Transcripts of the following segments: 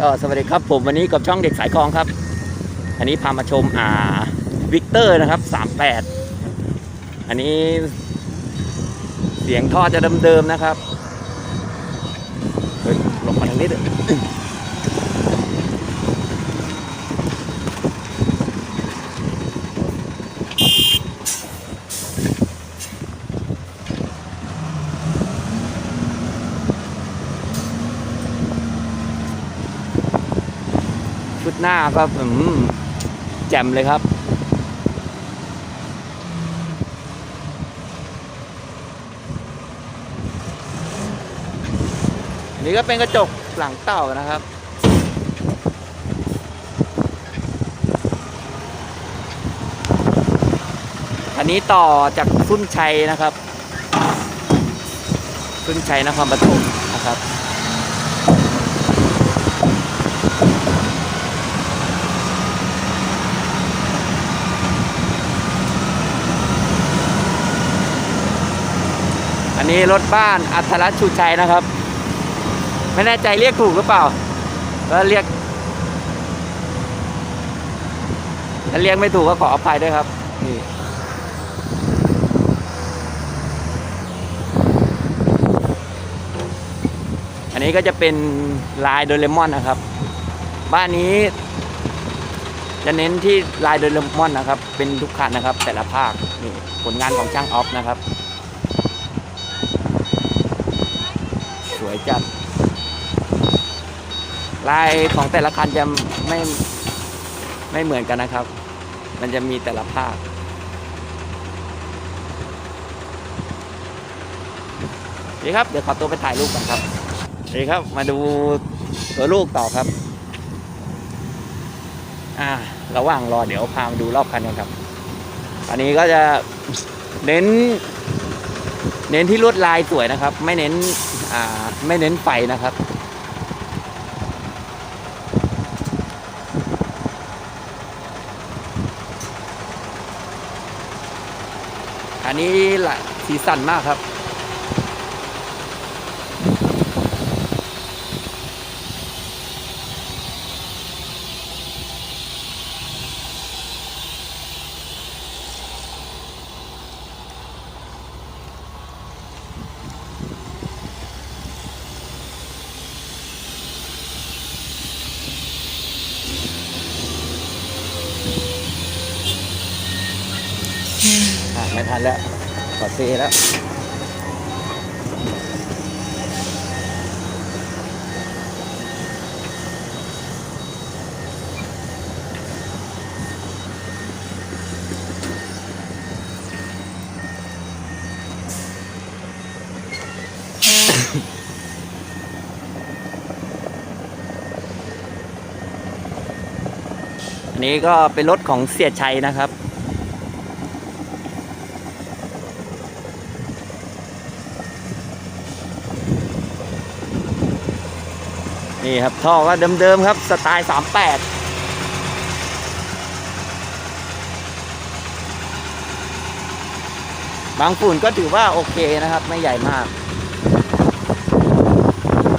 ก็สวัสดีครับผมวันนี้กับช่องเด็กสายกลองครับ อันนี้พามาชมอ่าวิกเตอร์นะครับ 38 อันนี้เสียงท่อจะเดิมๆนะครับเฮ้ยลงมาทางนี้เถอะ หน้าก็อืมแจ่มเลยครับ อันนี้ก็เป็นกระจกหลังเต่านะครับอันนี้ต่อจากสุ้นชัยนะครับสุ้นชัยนครปฐมนะครับ นนี้รถบ้านอัธรัชชูชัยนะครับ ไม่แน่ใจเรียกถูกหรือเปล่า ก็เรียกถ้าเรียกไม่ถูกก็ขออภัยด้วยครับนี่อันนี้ก็จะเป็นลายโดเรมอนนะครับ บ้านนี้ จะเน้นที่ลายโดเรมอนนะครับ เป็นทุกคันนะครับ แต่ละภาคนี่ผลงานของช่างออฟนะครับ วยจัด ลายของแต่ละคันจะไม่ไม่เหมือนกันนะครับ มันจะมีแต่ละภาคดีครับ เดี๋ยวขอตัวไปถ่ายรูปก่อนครับดีครับ มาดูตัวลูกต่อครับ อ่า ระหว่างรอเดี๋ยวพามาดูรอบคันกันครับ อันนี้ก็จะเน้น เน้นที่ลวดลายสวยนะครับ ไม่เน้นอ่า ไม่เน้นไฟนะครับ อันนี้ละสีสันมากครับ อะไม่ทันแล้วขอเซแล้วอันนี้ก็เป็นรถของเสียชัยนะครับ นี่ครับท่อก็เดิมๆครับสไตล์ 38บางฝุ่นก็ถือว่าโอเคนะครับ ไม่ใหญ่มาก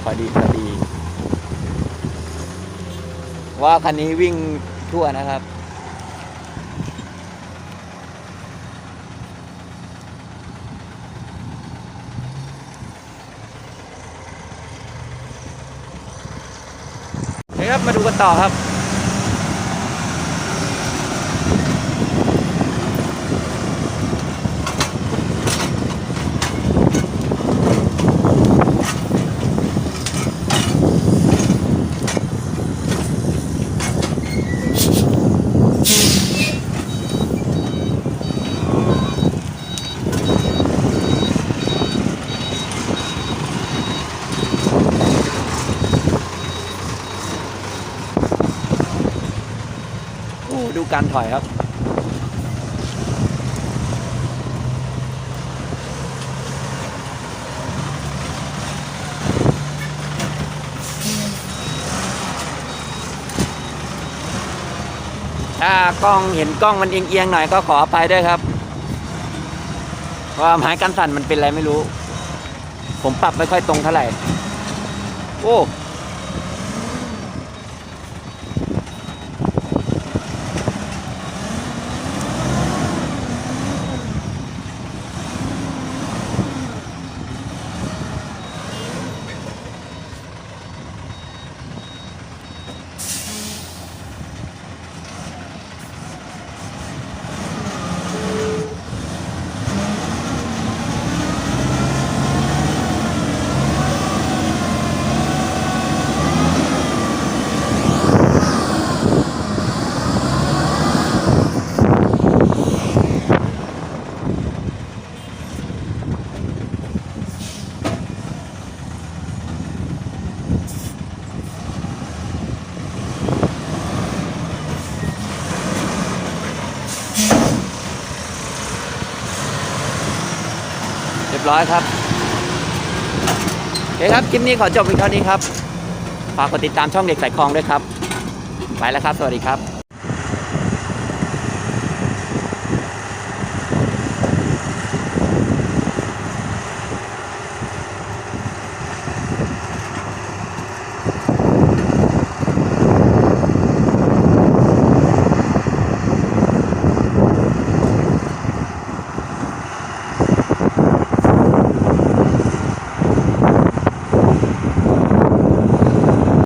พอดีพอดี ว่าคันนี้วิ่งทั่วนะครับ เดี๋ยวครับ มาดูกันต่อครับ ดูการถอยครับถ้ากล้องเห็นกล้องมันเอียงๆหน่อยก็ขออภัยด้วยครับเพราะว่าไม้กันสั่นมันเป็นอะไรไม่รู้ ผมปรับไม่ค่อยตรงเท่าไหร่ โอ้ ร้อยครับโอเคครับคลิปนี้ขอจบเพียงเท่านี้ครับฝากกดติดตามช่องเด็กสายคลองด้วยครับ ไปแล้วครับ สวัสดีครับ